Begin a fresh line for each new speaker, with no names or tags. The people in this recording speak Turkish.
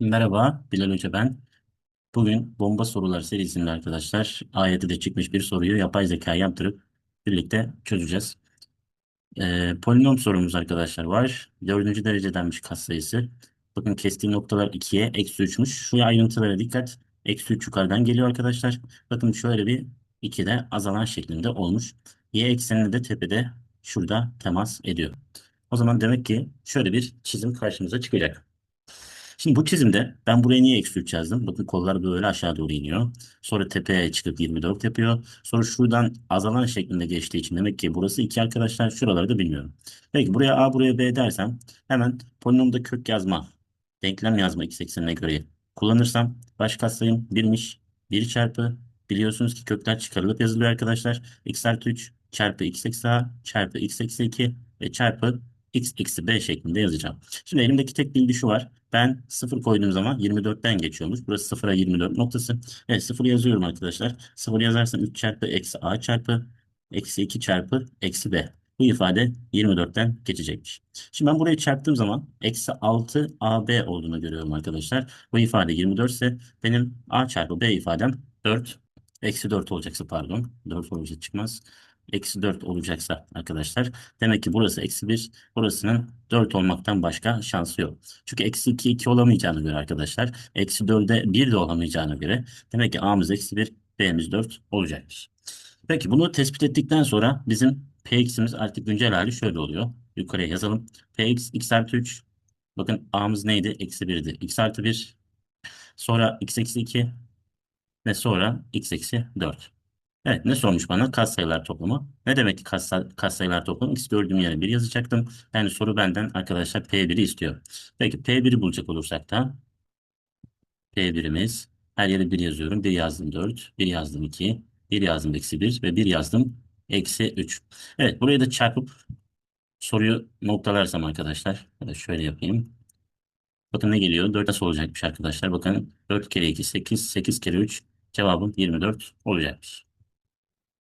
Merhaba, Bilal Hoca ben. Bugün bomba sorular serisinde arkadaşlar A7'de çıkmış bir soruyu yapay zeka yaptırıp birlikte çözeceğiz. Ee, polinom sorumuz arkadaşlar var. Dördüncü derecedenmiş katsayısı. Bakın kestiği noktalar 2'ye eksi 3'müş. Şu ayrıntılara dikkat. Eksi 3 yukarıdan geliyor arkadaşlar. Bakın şöyle bir 2'de azalan şeklinde olmuş. Y eksenini de tepede şurada temas ediyor. O zaman demek ki şöyle bir çizim karşımıza çıkacak. Şimdi bu çizimde ben buraya niye eksi 3 yazdım? Bakın kollar böyle aşağı doğru iniyor. Sonra tepeye çıkıp 24 yapıyor. Sonra şuradan azalan şeklinde geçtiği için demek ki burası 2 arkadaşlar. Şuraları da bilmiyorum. Peki buraya A buraya B dersem hemen polinomda kök yazma, denklem yazma x eksenine göre kullanırsam baş katsayım 1'miş. 1 çarpı biliyorsunuz ki kökler çıkarılıp yazılıyor arkadaşlar. x artı 3 çarpı x eksi a çarpı x eksi 2 ve çarpı x eksi b şeklinde yazacağım. Şimdi elimdeki tek bilgi şu var. Ben 0 koyduğum zaman 24'ten geçiyormuş. Burası 0'a 24 noktası. Evet 0 yazıyorum arkadaşlar. 0 yazarsam 3 çarpı eksi a çarpı eksi 2 çarpı eksi b. Bu ifade 24'ten geçecekmiş. Şimdi ben burayı çarptığım zaman eksi 6 ab olduğunu görüyorum arkadaşlar. Bu ifade 24 ise benim a çarpı b ifadem 4 eksi 4 olacaksa pardon 4 olacak çıkmaz. Eksi 4 olacaksa arkadaşlar demek ki burası eksi 1 burasının 4 olmaktan başka şansı yok. Çünkü eksi 2 2 olamayacağına göre arkadaşlar eksi 4'e 1 de olamayacağına göre demek ki a'mız eksi 1 b'miz 4 olacaktır. Peki bunu tespit ettikten sonra bizim px'imiz artık güncel hali şöyle oluyor. Yukarıya yazalım. px x artı 3 bakın a'mız neydi? Eksi 1'di. x artı 1 sonra x eksi 2 ve sonra x eksi 4. Evet ne sormuş bana? Katsayılar toplumu. Ne demek ki katsa- katsayılar toplumu? X gördüğüm yere 1 yazacaktım. Yani soru benden arkadaşlar P1'i istiyor. Peki P1'i bulacak olursak da P1'imiz her yere 1 yazıyorum. 1 yazdım 4, 1 yazdım 2, 1 yazdım eksi 1 ve 1 yazdım eksi 3. Evet buraya da çarpıp soruyu noktalarsam arkadaşlar. Şöyle yapayım. Bakın ne geliyor? 4 nasıl olacakmış arkadaşlar? Bakın 4 kere 2 8, 8 kere 3 cevabım 24 olacakmış.